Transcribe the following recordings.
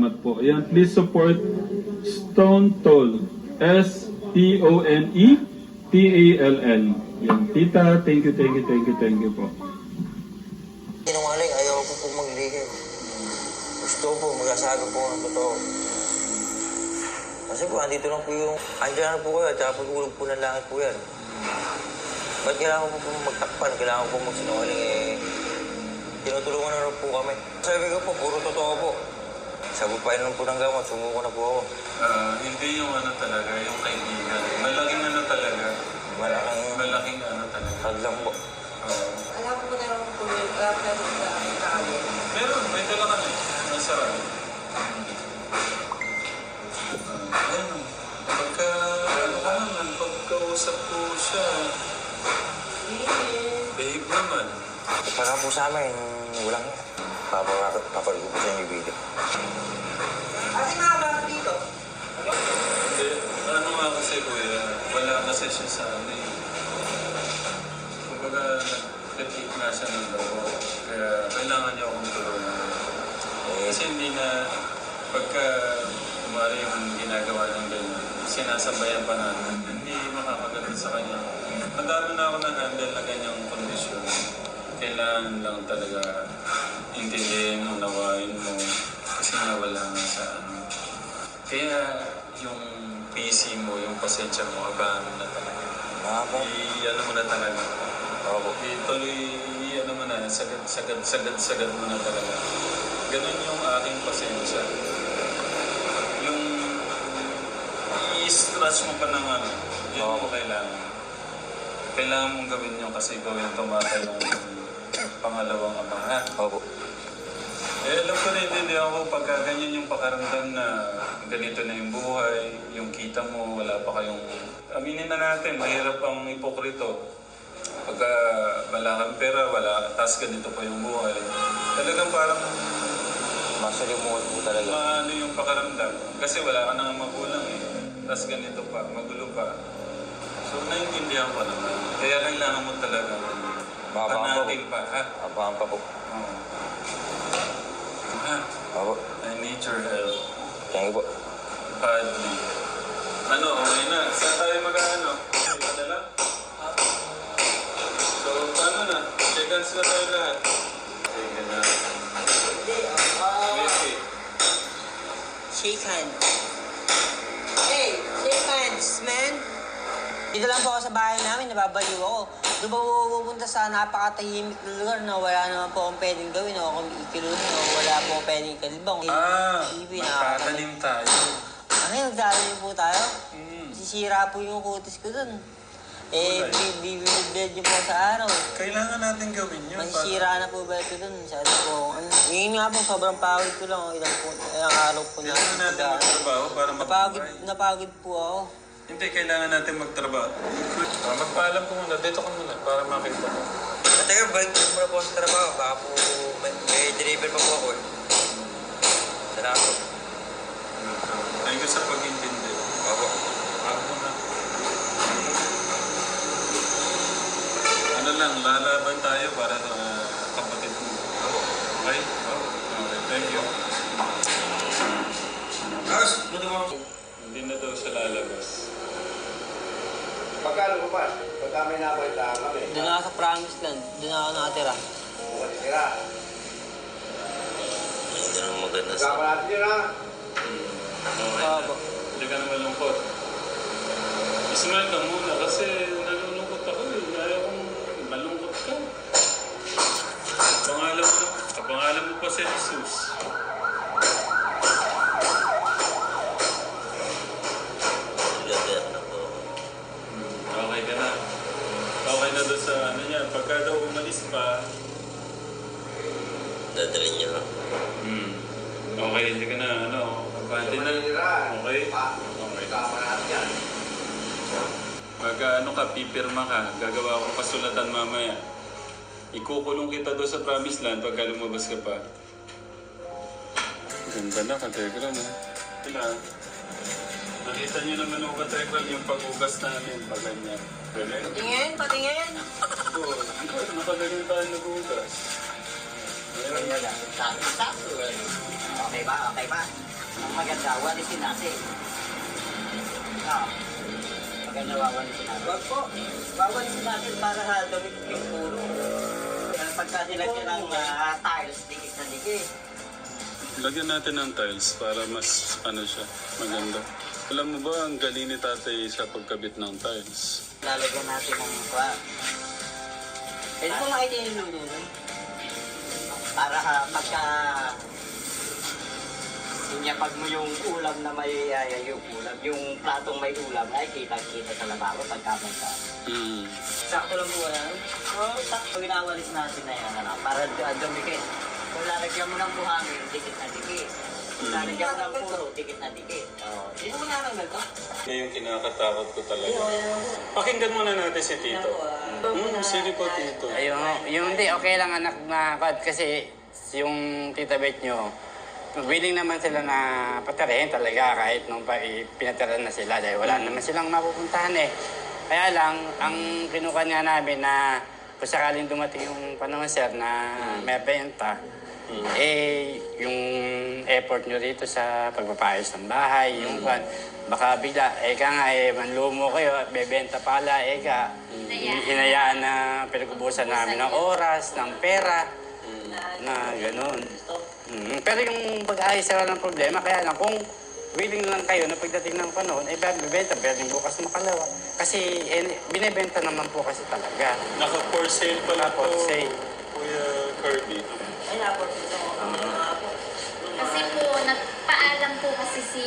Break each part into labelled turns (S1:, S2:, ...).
S1: salamat po. Ayan, please support Stone Toll. S-T-O-N-E-T-A-L-L. Yan, tita, thank you, thank you, thank you, thank you po.
S2: Sinungaling, ayaw ko po maglihim. Gusto po, magsasabi po ng totoo. Kasi po, andito lang po yung... Andiyan na po kayo, tsaka po ulog po ng langit po yan. Ba't kailangan ko po magtakpan? Kailangan po magsinungaling eh... Tinutulungan na po kami. Sabi ko po, puro totoo po. Pa yun po ng gamot, sumuko na po ako.
S1: Ah, hindi yung ano talaga, yung kaibigan. Malaking ano talaga.
S2: Malaking
S1: Malaking ano talaga.
S2: hadlang po.
S3: Alam ko na lang po yung uh, pwede sa kami.
S1: Meron, may dala kami. Masarap. Ah, ayun. Pagka, ano ka naman, pagkausap ko siya, babe naman.
S2: Saka po sa amin, walang yan. Sa inyo yung video.
S3: Kasi mga bata dito.
S1: Hindi, ano nga kasi kuya, wala kasi siya sa ano eh. Kumbaga, nag-critique nga siya ng loob. Kaya kailangan niya akong tulungan.
S2: Eh,
S1: Kasi hindi na, pagka kumari yung ginagawa ng ganyan, sinasabayan pa natin, hindi makakaganda sa kanya. Madami na ako na-handle na ganyang kondisyon. Kailangan lang talaga intindihin, unawain mo. Kasi nga wala nga sa ano. Kaya yung PC mo, yung pasensya mo, abangan mo na talaga.
S2: mga po.
S1: I-ano mo na talaga.
S2: Opo.
S1: Ituloy, ano mo na, sagad, sagad, sagad, sagad mo na talaga. Ganon yung aking pasensya. Yung i-stretch mo pa ng ano, yun mo kailangan. Kailangan mong gawin yun kasi yung tumatay ng pangalawang ama. Ha?
S2: Opo.
S1: Eh, alam ko na hindi ako pagka ganyan yung pakaramdam na ganito na yung buhay, yung kita mo, wala pa kayong... Aminin na natin, mahirap ang ipokrito. Pagka wala kang pera, wala, tas ganito pa yung buhay. Talagang parang
S2: Masalimuot po talaga.
S1: maano yung pakaramdam. Kasi wala ka nang magulang eh. Tas ganito pa, magulo pa. So, naiintindihan ko naman. Kaya kailangan mo talaga
S2: Mababa po.
S1: panatin pa, ha?
S2: Abangan pa po.
S1: Oo. Ha?
S2: Opo.
S1: I need your help.
S2: Thank you po.
S1: Badly. Ano, okay na. Saan tayo mag-ano? Padala? So, paano na? Check hands na tayo lahat. Sige na. Messi.
S3: Shake hand. Hey, shake hands, man. Dito lang po ako sa bahay namin, nababaliw ako. Doon po pupunta sa napakatahimik na lugar na wala naman po akong pwedeng gawin o kung ikilulin o wala po akong pwedeng kalibang.
S1: Ah,
S3: TV,
S1: magpatanim tayo.
S3: Ano yung nagsasabi po tayo?
S1: Hmm.
S3: Sisira po yung kutis ko dun. Eh,
S1: Kulay.
S3: bibinibed niyo po sa araw.
S1: Kailangan natin gawin yun.
S3: Mansira na po ba ito dun? Sabi ko, ano, yun nga po, sobrang pagod ko lang. Ilang, po, ilang araw po na.
S1: Kailangan natin magtrabaho para
S3: Napagod,
S1: magbuhay.
S3: napagod po ako.
S1: Hindi, kailangan natin magtrabaho. Ah, magpaalam ko muna. Dito ka muna para makita mo.
S2: Ah, Teka, balik ko muna po sa trabaho. Baka po may, may deliver pa po ako eh. Salamat po.
S1: Thank you sa pag-intindi.
S2: Opo.
S1: Ako na. Ano lang, lalaban tayo para sa uh, kapatid mo. Okay? Okay, thank you.
S2: Guys, buti mo.
S1: Hindi na daw siya lalabas.
S4: Pagka lumabas, pagka may nabalita kami,
S3: Doon ako sa promise land. Doon ako nakatira.
S4: buwan sila.
S2: Hindi na maganda sa...
S4: Pagka natin yun ha.
S1: Okay
S3: Opo.
S1: Hindi ka na malungkot. Ismail ka muna kasi nalulungkot ako eh. Ayaw kong malungkot ka. Pangalan mo, kapangalan mo pa si Jesus.
S2: Gader na po.
S1: Okay ka na. Okay na doon sa ano niya. Pagka daw umalis pa,
S2: Dadalhin niyo lang.
S1: hmm. okay, hindi ka na ano. Abante na. Okay? Okay.
S4: Kasama natin yan.
S1: Pag ano ka, pipirma ka, gagawa ko pasulatan mamaya. Ikukulong kita doon sa promised land pagka lumabas ka pa. Ganda na, kategram mo. Sila. Nakita niyo naman ako kategram yung pag-ugas namin pag ganyan. Galing.
S3: Patingin, patingin.
S1: Oo? Nakagaling tayo nag-ugas. Eh,
S5: Sakto-sakto. Okay ba? Okay ba? Ang maganda, walisin natin. Ah. Maganda wawalisin natin. Wag po. Wawalisin natin para ha, dumikit yung puro. Pagka nilagyan ng ah, tiles, dikit na dikit.
S1: Lagyan natin ng tiles para mas ano siya, maganda. Alam mo ba, ang galing ni tatay sa pagkabit ng tiles.
S5: Lalagyan natin ng kwa.
S3: Pwede mo makita yung lulo nun?
S5: Para ha, pagka Sinyapag mo yung ulam na may ay, yung ulam, yung platong may ulam ay kita-kita sa lababo pagka may ka.
S1: Hmm.
S3: Sakto lang wala.
S5: Oo, oh, sakto ginawalis natin na yan, ano, para uh, dumikit. Kung lalagyan mo ng buhangin, dikit na dikit. Lalagyan ng puro, dikit na dikit. Oo.
S3: Hindi mo na lang ganito.
S1: Yan yung kinakatakot ko talaga. Pakinggan muna natin si Tito. Hmm, sige po Tito.
S6: Ayun, yung hindi, okay lang anak na kad kasi yung tita bet nyo, willing naman sila na patirahin talaga kahit nung pa, pinatirahan na sila dahil wala naman silang mapupuntahan eh. Kaya lang, ang kinuha nga namin na kung sakaling dumating yung panahon sir na may benta, eh, yung effort nyo rito sa pagpapayos ng bahay, yung kwan, baka bigla, eka nga, eh, manlumo kayo, bebenta pala, eka, hinayaan na pinag-ubusan namin ng oras, ng pera, na gano'n. Mm, Pero yung pag-ayos sila ng problema, kaya lang kung willing lang kayo na pagdating ng panahon, eh bibenta, pwedeng bukas makalawa. Kasi eh, binibenta naman po kasi talaga.
S1: Naka-for sale pala
S6: For
S1: to,
S6: sale.
S1: Kuya Kirby.
S3: Ay, naport ito.
S7: Kasi po, nagpaalam po kasi si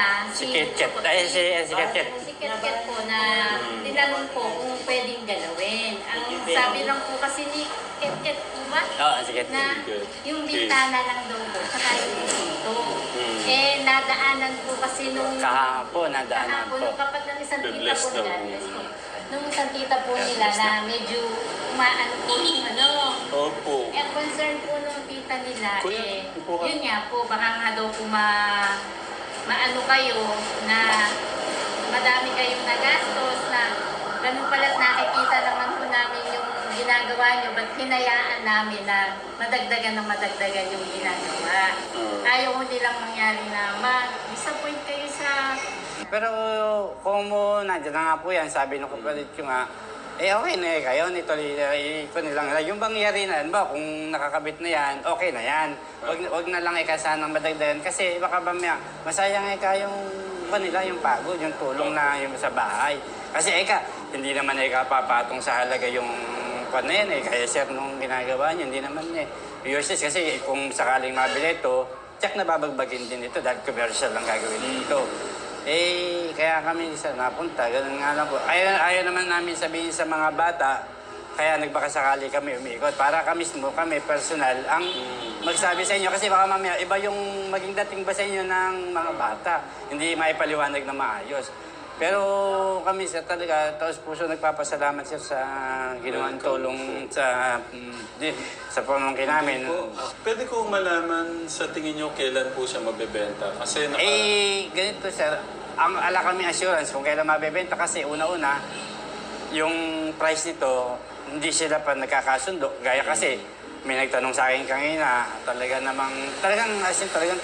S7: sila,
S6: Si Kitket. Ay, si, si Kitket.
S7: si Kitket po na tinanong po kung pwedeng galawin. Ang sabi lang po kasi ni Kitket po ba?
S6: Oo, si Kitket.
S7: Na yung bintana lang daw po, saka yung pinto. Eh, nadaanan po kasi nung
S6: Kahapon, nadaanan
S7: kahapon,
S6: po.
S7: nung kapag ng isang tita po nila, nung isang tita po nila na medyo umaan po yung ano,
S1: Opo.
S7: ang concern po nung tita nila, eh, yun nga po, baka nga daw po ma, maano kayo na madami kayong nagastos na ganun pala't nakikita naman po namin yung ginagawa nyo, ba't hinayaan namin na madagdagan ng madagdagan yung ginagawa. Ayaw ko nilang mangyari na ma-disappoint kayo sa
S6: Pero kung mo, nandiyan na nga po yan, sabi ng kapatid ko nga, eh okay na eh kayo, nituloy ito nilang. Yung bangyari na, ba, kung nakakabit na yan, okay na yan. Wag, wag na lang ika sanang madagdagan kasi baka ba may, masayang ika yung kanila, yung pagod, yung tulong na yung sa bahay. Kasi ika, hindi naman ika papatong sa halaga yung pan na yan eh. Kaya sir, nung ginagawa niyo, hindi naman eh. Useless kasi kung sakaling mabili ito, check na babagbagin din ito dahil commercial lang gagawin dito. Eh, kaya kami sa napunta, ganun nga lang po. Ayaw, ayaw naman namin sabihin sa mga bata, kaya nagbakasakali kami umikot. Para kami mismo, kami personal, ang magsabi sa inyo. Kasi baka mamaya, iba yung maging dating ba sa inyo ng mga bata. Hindi maipaliwanag na maayos. Pero kami sir talaga, taos puso nagpapasalamat sir sa ginawang tulong sa mm, di, sa pamangkin namin.
S1: Po, pwede ko malaman sa tingin nyo kailan po siya mabebenta? Kasi naka...
S6: Eh, ganito sir, ang ala kami assurance kung kailan mabebenta kasi una-una, yung price nito, hindi sila pa nagkakasundo. Gaya kasi, may nagtanong sa akin kanina, talaga namang, talagang, as in, talagang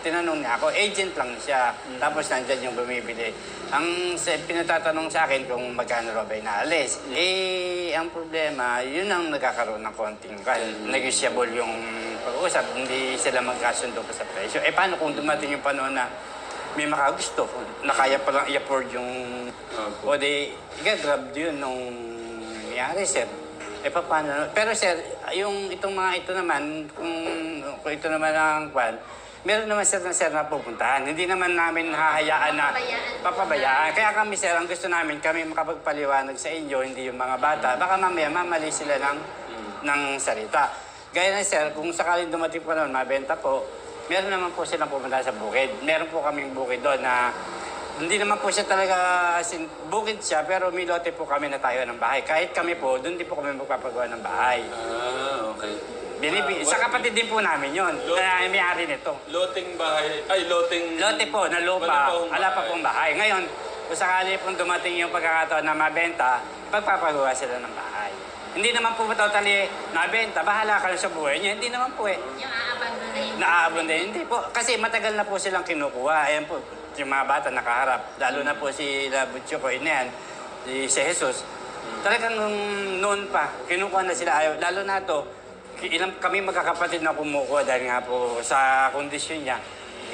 S6: tinanong niya ako, agent lang siya. Tapos nandyan yung bumibili. Ang sa- pinatatanong sa akin kung magkano raw ba inaalis. Eh, ang problema, yun ang nagkakaroon ng konting well, negotiable yung pag-uusap. Hindi sila magkasundo pa sa presyo. Eh, paano kung dumating yung panahon na may makagusto, na kaya palang i-afford yung...
S1: Opo.
S6: O di, i-grab yun nung nangyari, sir. Eh, pa- paano? Pero sir, yung itong mga ito naman, kung, kung ito naman ang kwan, meron naman sir na sir na pupuntahan. Hindi naman namin hahayaan na
S7: Papabayaan.
S6: papabayaan. Kaya kami sir, ang gusto namin, kami makapagpaliwanag sa inyo, hindi yung mga bata. Baka mamaya mamali sila ng, ng salita. Gaya na sir, kung sakaling dumating pa noon, mabenta po, meron naman po silang pupunta sa bukid. Meron po kaming bukid doon na hindi naman po siya talaga, as in, bukid siya, pero may lote po kami na tayo ng bahay. Kahit kami po, doon din po kami magpapagawa ng bahay.
S1: Ah, okay.
S6: Binibi,
S1: Ah,
S6: sa
S1: what-
S6: kapatid din po namin yon
S1: Lo-
S6: na may-ari nito.
S1: Loting bahay, ay loting...
S6: Lote po, na
S1: Wala
S6: lupa,
S1: pa
S6: wala pa
S1: bahay.
S6: pong bahay. Ngayon, kung sakali pong dumating yung pagkakataon na mabenta, pagpapagawa sila ng bahay. Hindi naman po totally nabenta, bahala ka lang sa buhay niya. Hindi naman po eh.
S7: Yung yun.
S6: Naaabon din. Hindi po. Kasi matagal na po silang kinukuha. Ayan po, yung mga bata nakaharap. Lalo na po si Labutyo ko, yan, si, si Jesus. Talagang nung noon pa, kinukuha na sila. Ayaw. Lalo na to, ilang kami magkakapatid na kumukuha dahil nga po sa kondisyon niya.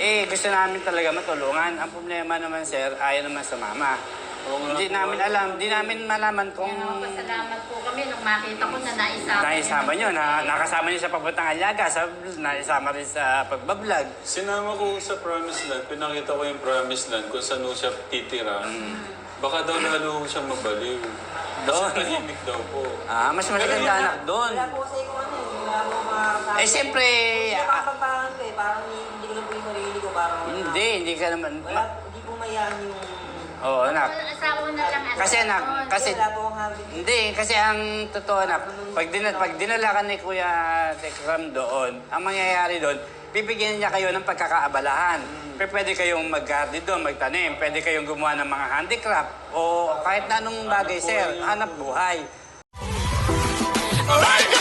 S6: Eh, gusto namin talaga matulungan. Ang problema naman, sir, ayaw naman sa mama. Hindi namin alam, hindi namin malaman kung
S7: Kaya pasalamat po kami nung makita ko na naisama.
S6: naisama nyo, na, nakasama nyo sa papuntang Aliaga, sa, naisama rin sa pagbablog.
S1: Sinama ko sa Promised Land, pinakita ko yung Promised Land kung saan ho siya titira. Baka daw lalo ho siyang mabaliw.
S6: Doon.
S1: Kasi tahimik daw po.
S6: Ah, mas maganda anak doon.
S3: Wala po kasi kung ano eh. Wala po makakasama.
S6: Eh, siyempre,
S3: Hindi
S6: ah,
S3: makapagparang ko eh. Parang hindi ko lang po yung sarili ko. Parang
S6: hindi, hindi ka naman.
S3: Wala, hindi po mayaan yung...
S6: Oo, anak.
S7: Sa una lang at
S6: Kasi anak, kasi
S3: habit.
S6: Hindi, kasi ang totoo na, pag, dinala, pag dinala ka ni Kuya Tekram doon, ang mangyayari doon, bibigyan niya kayo ng pagkakaabalahan. Pero pwede kayong mag-garden doon, magtanim, pwede kayong gumawa ng mga handicraft, o kahit na anong bagay, sir, hanap buhay.
S8: Alright.